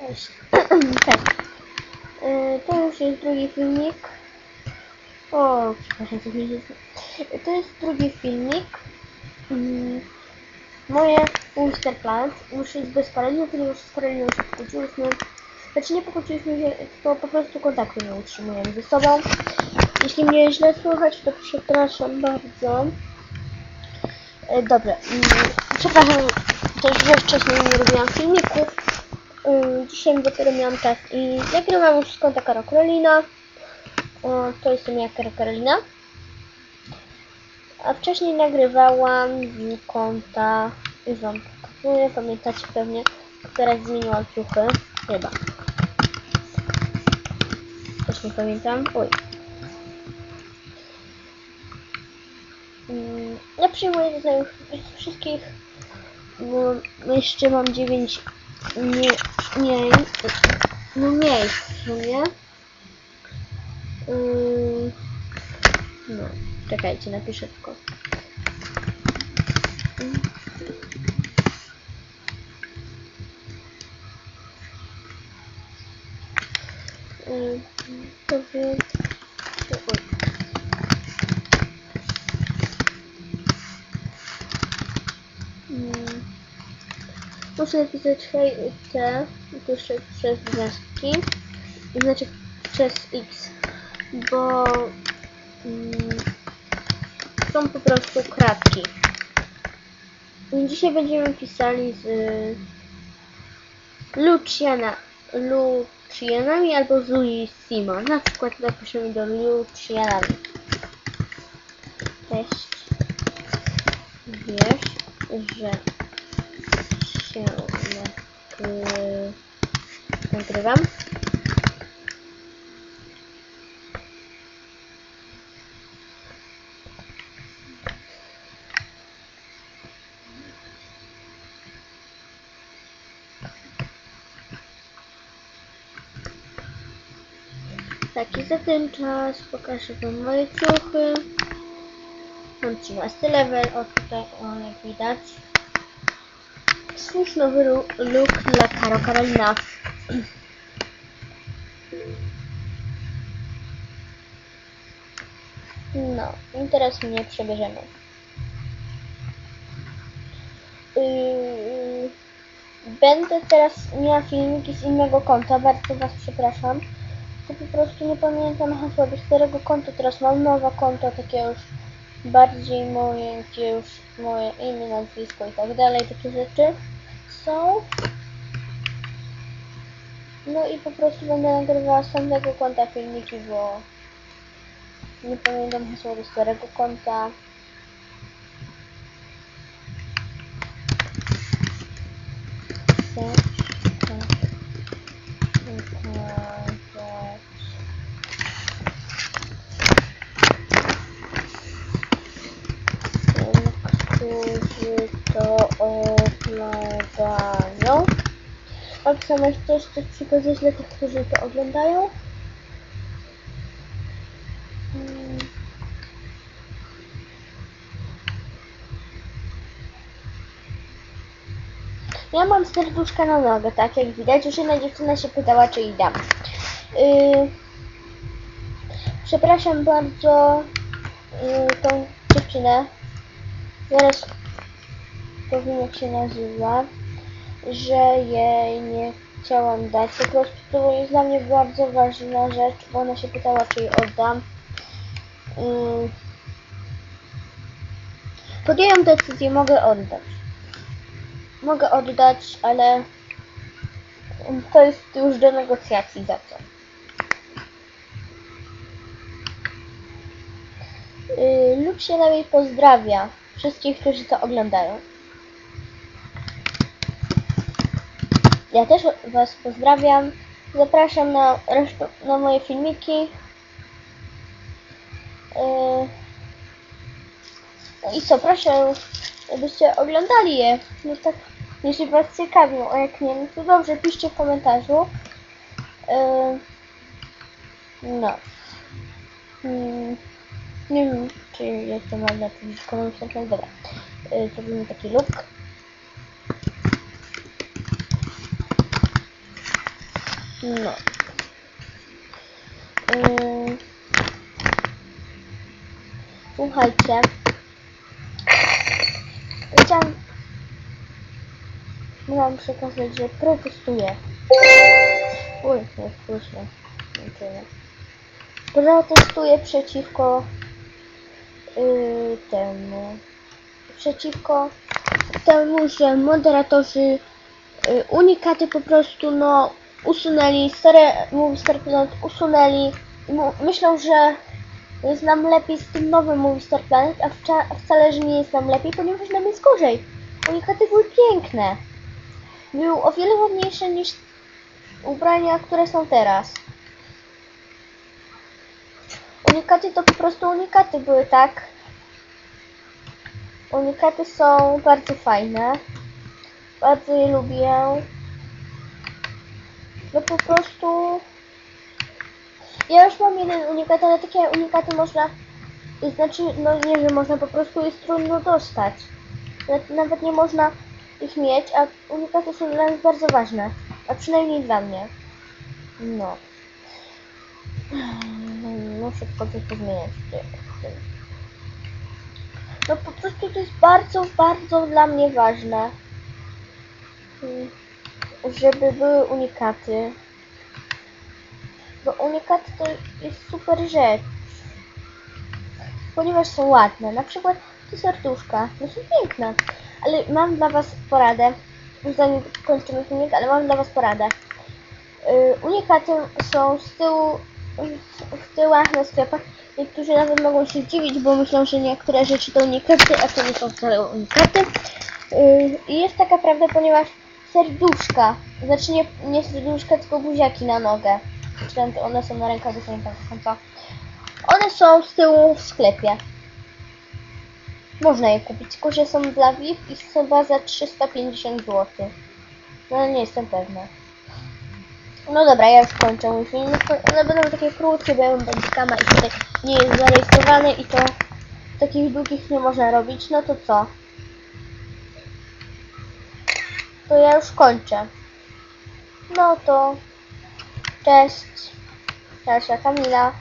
Cześć. E, To już jest drugi filmik. O, przepraszam, coś mi się... To jest drugi filmik. Mm, Moje Ulster Planet już jest bez Karoliny, ponieważ z Karoliną się pokłóciłyśmy. Znaczy nie pokłóciłyśmy się, tylko po prostu kontaktu nie utrzymujemy ze sobą. Jeśli mnie źle słychać, to przepraszam bardzo. E, Dobra, mm, przepraszam też, że wcześniej nie robiłam filmików. Dzisiaj dopiero miałam czas i nagrywam już z konta Karo Karolina. To jestem ja, Karo Karolina. A wcześniej nagrywałam z konta, już wam pokazuję, pamiętacie pewnie, która zmieniła ciuchy, chyba. Też nie pamiętam, oj. Ja przyjmuję znajomych wszystkich, bo jeszcze mam 9 nie, nie, no miejsc w sumie. Yy, no, czekajcie, napiszę tylko. Yy, to oj. Mm. Muszę napisać T, jeszcze przez gwiazdki, znaczy przez X, bo mm, są po prostu kratki. Dzisiaj będziemy pisali z Luciana, Lucianami albo z Luisimo. Na przykład napiszemy do Lucianami. Cześć. Wiesz, że się nagry... nagrywam. Tak, i za ten czas pokażę wam moje ciuchy. Mam 13 level, o tutaj, o jak widać. Swój nowy look dla Karo Karolina. No, i teraz mnie przebierzemy. Yy, będę teraz miała filmiki z innego konta, bardzo Was przepraszam. To po prostu nie pamiętam hasła do starego konta, teraz mam nowe konto, takie już bardziej moje, gdzie już moje imię, nazwisko i tak dalej, takie rzeczy są. No i po prostu będę nagrywała z tamtego konta filmiki, bo nie pamiętam hasła do starego konta. Oglądają. Oksana, chcesz coś przekazać dla tych, którzy to oglądają? Mm. Ja mam serduszka na nogę, tak jak widać. Już jedna dziewczyna się pytała, czy jej dam. Yy, przepraszam bardzo yy, tą dziewczynę. Zaraz powiem jak się nazywa, że jej nie chciałam dać. Po prostu to jest dla mnie bardzo ważna rzecz, bo ona się pytała, czy jej oddam. Yy, podjęłam decyzję, mogę oddać. Mogę oddać, ale to jest już do negocjacji za co. Yy, lub się na pozdrawia wszystkich, którzy to oglądają. Ja też Was pozdrawiam. Zapraszam na, resztę, na moje filmiki. No i co, proszę, żebyście oglądali je. No tak, jeśli Was ciekawią, a jak nie, no to dobrze, piszcie w komentarzu. Yy, no. Mm, nie wiem, czy to mam napisać w komentarzu. Dobra. Yy, zrobimy taki look. No. Yy... Słuchajcie. Chciałam wam przekazać, że protestuję. Uj, nie słyszę. Nie tyle. Protestuję przeciwko yy, temu. Przeciwko temu, że moderatorzy y, unikaty po prostu no usunęli, Movie Star Planet usunęli. Myślą, że jest nam lepiej z tym nowym Movie Star Planet, a wcale, że nie jest nam lepiej, ponieważ nam jest gorzej. Unikaty były piękne. Były o wiele ładniejsze niż ubrania, które są teraz. Unikaty to po prostu unikaty były, tak? Unikaty są bardzo fajne. Bardzo je lubię. No po prostu... Ja już mam jeden unikat, ale takie unikaty można... Znaczy, no nie, że można, po prostu jest trudno dostać. Nawet- nie można ich mieć, a unikaty są dla nas bardzo ważne. A przynajmniej dla mnie. No. No szybko coś pozmieniać. No po prostu to jest bardzo, bardzo dla mnie ważne. Mm, Żeby były unikaty. Bo unikaty to jest super rzecz. Ponieważ są ładne. Na przykład te serduszka. No są piękne. Ale mam dla Was poradę. Zanim kończymy filmik, ale mam dla Was poradę. Yy, unikaty są z tyłu, w, tyłach na sklepach. Niektórzy nawet mogą się dziwić, bo myślą, że niektóre rzeczy to unikaty, a to nie są wcale unikaty. Yy, I jest taka prawda, ponieważ serduszka, znaczy nie, nie serduszka, tylko buziaki na nogę. Czy tam one są na rękach, nie pamiętam. One są z tyłu w sklepie. Można je kupić, że są dla VIP i chyba za 350 zł. No ale nie jestem pewna. No dobra, ja już kończę mój film. One będą takie krótkie, bo ja mam i tutaj nie jest zarejestrowany i to takich długich nie można robić. No to co? To ja już kończę. No to cześć. Dalsza Kamila.